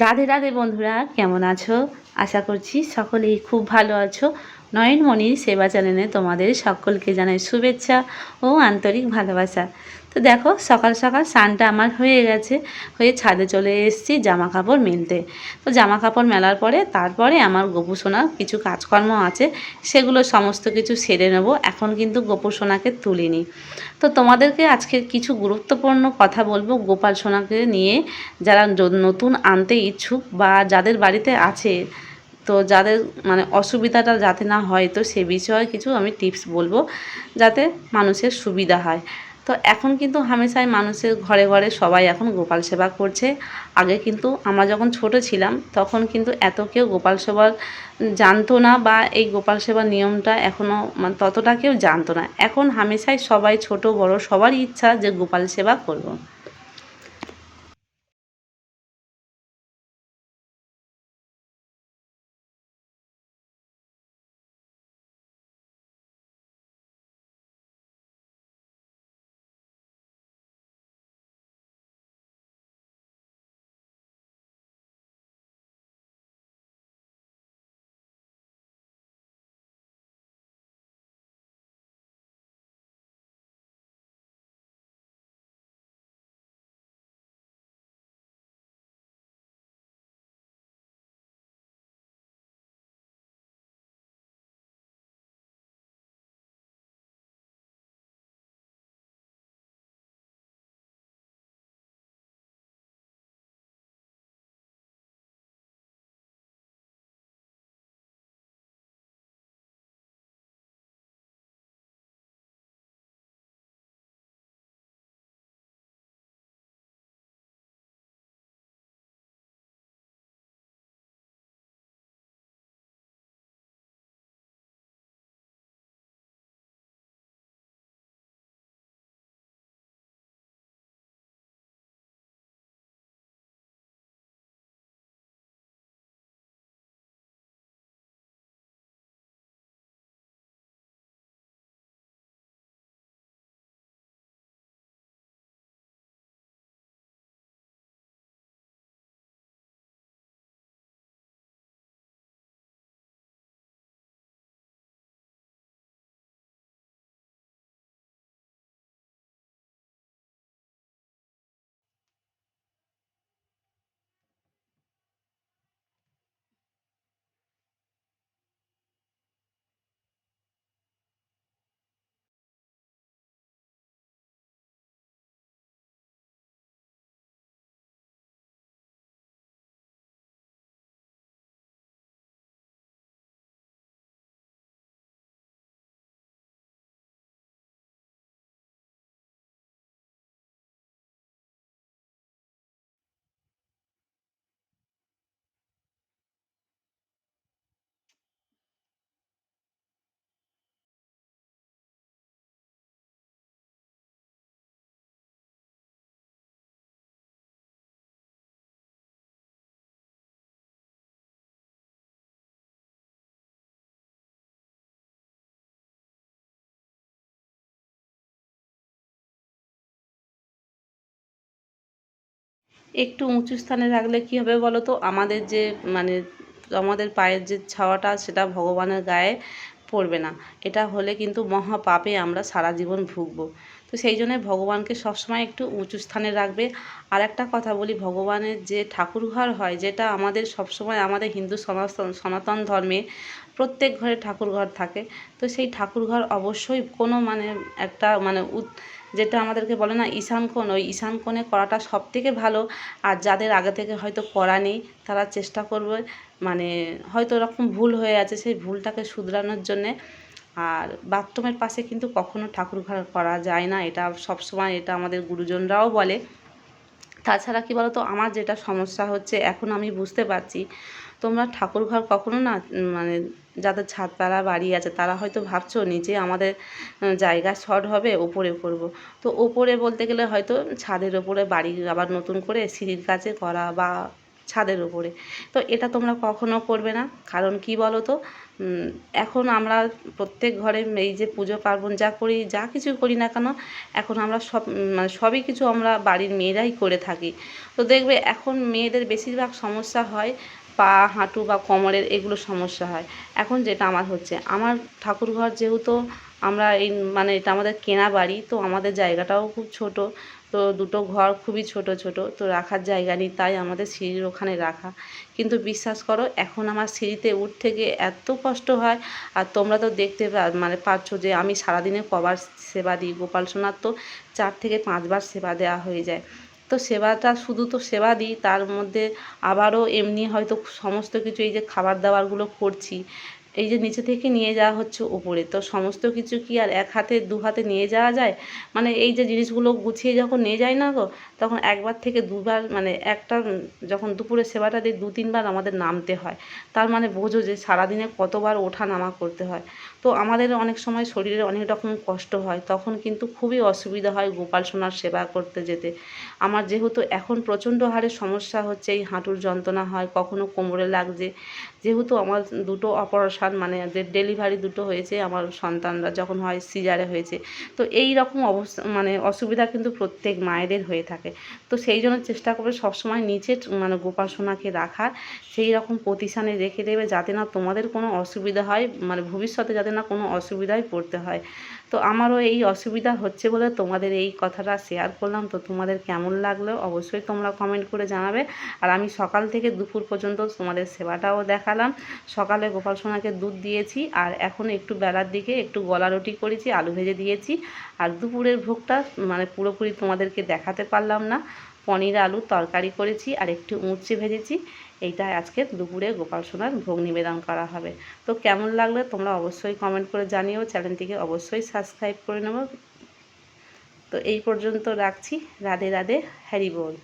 রাধে রাধে বন্ধুরা কেমন আছো আশা করছি সকলেই খুব ভালো আছো নয়নমণির সেবা চ্যানেলে তোমাদের সকলকে জানাই শুভেচ্ছা ও আন্তরিক ভালোবাসা। তো দেখো, সকাল সকাল স্নানটা আমার হয়ে গেছে, হয়ে ছাদে চলে এসেছি জামা কাপড় মেলতে। তো জামা কাপড় মেলার পরে তারপরে আমার গোপুসোনার কিছু কাজকর্ম আছে, সেগুলো সমস্ত কিছু সেরে নেব। এখন কিন্তু গোপুসোনাকে তুলিনি। তো তোমাদেরকে আজকে কিছু গুরুত্বপূর্ণ কথা বলব গোপাল সোনাকে নিয়ে, যারা নতুন আনতে ইচ্ছুক বা যাদের বাড়িতে আছে তো যাদের মানে অসুবিধাটা যাতে না হয়, তো সে বিষয়ে কিছু আমি টিপস বলব যাতে মানুষের সুবিধা হয়। তো এখন কিন্তু হামেশাই মানুষের ঘরে ঘরে সবাই এখন গোপাল সেবা করছে। আগে কিন্তু আমরা যখন ছোট ছিলাম, তখন কিন্তু এত কেউ গোপাল সেবার জানতো না বা এই গোপাল সেবার নিয়মটা এখনও মানে ততটা কেউ জানতো না। এখন হামেশাই সবাই ছোট, বড়, সবারই ইচ্ছা যে গোপাল সেবা করব। একটু উঁচু স্থানে রাখলে কী হবে বলো তো আমাদের যে মানে আমাদের পায়ের যে ছাওয়াটা, সেটা ভগবানের গায়ে পড়বে না। এটা হলে কিন্তু মহা পাপে আমরা সারা জীবন ভুগবো। তো সেই জন্য ভগবানকে সবসময় একটু উঁচু স্থানে রাখবে। আর একটা কথা বলি, ভগবানের যে ঠাকুরঘর হয়, যেটা আমাদের সবসময় আমাদের হিন্দু সনাতন সনাতন ধর্মে প্রত্যেক ঘরে ঠাকুরঘর থাকে। তো সেই ঠাকুরঘর অবশ্যই কোনো মানে একটা মানে যেটা আমাদেরকে বলে না, ঈশান কোণ। ওই ঈশান কোণে করাটা সব থেকে ভালো। আর যাদের আগে থেকে হয়তো করা নেই, তারা চেষ্টা করবে মানে হয়তো ওরকম ভুল হয়ে আছে সেই ভুলটাকে শুধরানোর জন্যে। আর বাথরুমের পাশে কিন্তু কখনো ঠাকুর ঘর করা যায় না। এটা সবসময় এটা আমাদের গুরুজনরাও বলে। তাছাড়া কী বলতো, আমার যেটা সমস্যা হচ্ছে, এখন আমি বুঝতে পারছি তোমরা ঠাকুর ঘর কখনো না মানে যাদের ছাদপাড়া বাড়ি আছে, তারা হয়তো ভাবছ নিচে আমাদের জায়গা শর্ট হবে, ওপরে করব। তো ওপরে বলতে গেলে হয়তো ছাদের ওপরে বাড়ি আবার নতুন করে সিঁড়ির কাছে করা বা ছাদের ওপরে। তো এটা তোমরা কখনো করবে না। কারণ কি বলো তো এখন আমরা প্রত্যেক ঘরে এই যে পুজো পার্বণ যা করি, যা কিছু করি না কেন, এখন আমরা সব মানে সবই কিছু আমরা বাড়ির মেয়েরাই করে থাকি। তো দেখবে এখন মেয়েদের বেশিরভাগ সমস্যা হয় পা, হাঁটু বা কোমরের এগুলো সমস্যা হয়। এখন যেটা আমার হচ্ছে, আমার ঠাকুরঘর যেহেতু আমরা এই মানে এটা আমাদের কেনা বাড়ি, তো আমাদের জায়গাটাও খুব ছোট। তো দুটো ঘর খুবই ছোট ছোট, তো রাখার জায়গা নেই, তাই আমাদের সিঁড়ির ওখানে রাখা। কিন্তু বিশ্বাস করো, এখন আমার সিঁড়িতে উঠতে গিয়ে এত কষ্ট হয়, আর তোমরা তো দেখতে মানে পাচ্ছ যে আমি সারাদিনে কবার সেবা দিই। গোপাল সোনার তো চার থেকে পাঁচবার সেবা দেওয়া হয়ে যায়। তো সেবাটা শুধু তো সেবা দিই, তার মধ্যে আবারও এমনি হয়তো সমস্ত কিছু এই যে খাবার দাবারগুলো করছি, এই যে নিচে থেকে নিয়ে যাওয়া হচ্ছে ওপরে তো সমস্ত কিছু কি আর এক হাতে, দু হাতে নিয়ে যাওয়া যায়? মানে এই যে জিনিসগুলো গুছিয়ে যখন নিয়ে যায় না গো, তখন একবার থেকে দুবার মানে একটা যখন দুপুরে সেবাটা দিই, দু তিনবার আমাদের নামতে হয়। তার মানে বোঝো যে সারাদিনে কতবার ওঠা নামা করতে হয়। তো আমাদের অনেক সময় শরীরে অনেক রকম কষ্ট হয়, তখন কিন্তু খুবই অসুবিধা হয় গোপাল সোনার সেবা করতে যেতে। আমার যেহেতু এখন প্রচণ্ড হারে সমস্যা হচ্ছে, এই হাঁটুর যন্ত্রণা হয়, কখনো কোমরে লাগছে। যেহেতু আমার দুটো অপারেশান মানে ডেলিভারি দুটো হয়েছে আমার সন্তানরা, যখন হয় সিজারে হয়েছে, তো এই রকম অবস্থা মানে অসুবিধা কিন্তু প্রত্যেক মায়েদের হয়ে থাকে। তো সেই জন্য চেষ্টা করবে সবসময় নিচে মানে গোপাল সোনাকে রাখার, সেই রকম প্রতিষ্ঠানে রেখে দেবে যাতে না তোমাদের কোনো অসুবিধা হয় মানে ভবিষ্যতে যাতে না কোনো অসুবিধায় পড়তে হয়। তো আমারও এই অসুবিধা হচ্ছে বলে তোমাদের এই কথাটা শেয়ার করলাম। তো তোমাদের কেমন লাগল অবশ্যই তোমরা কমেন্ট করে জানাবে। আর আমি সকাল থেকে দুপুর পর্যন্ত তোমাদের সেবাটাও দেখালাম। সকালে গোপাল সোনাকে দুধ দিয়েছি আর এখন একটু বেলার দিকে একটু গলা রুটি করেছি, আলু ভেজে দিয়েছি। আর দুপুরের ভোগটা মানে পুরোপুরি তোমাদেরকে দেখাতে পারলাম না। পনির আলু তরকারি করেছি আর একটু উঁচে ভেজেছি। এইটা আজকে দুপুরে গোপাল সোনার ভোগ নিবেদন করা হবে। তো কেমন লাগলে তোমরা অবশ্যই কমেন্ট করে জানিও চ্যানেলটিকে অবশ্যই সাবস্ক্রাইব করে নেব। তো এই পর্যন্ত রাখছি। রাধে রাধে, হ্যারি বল।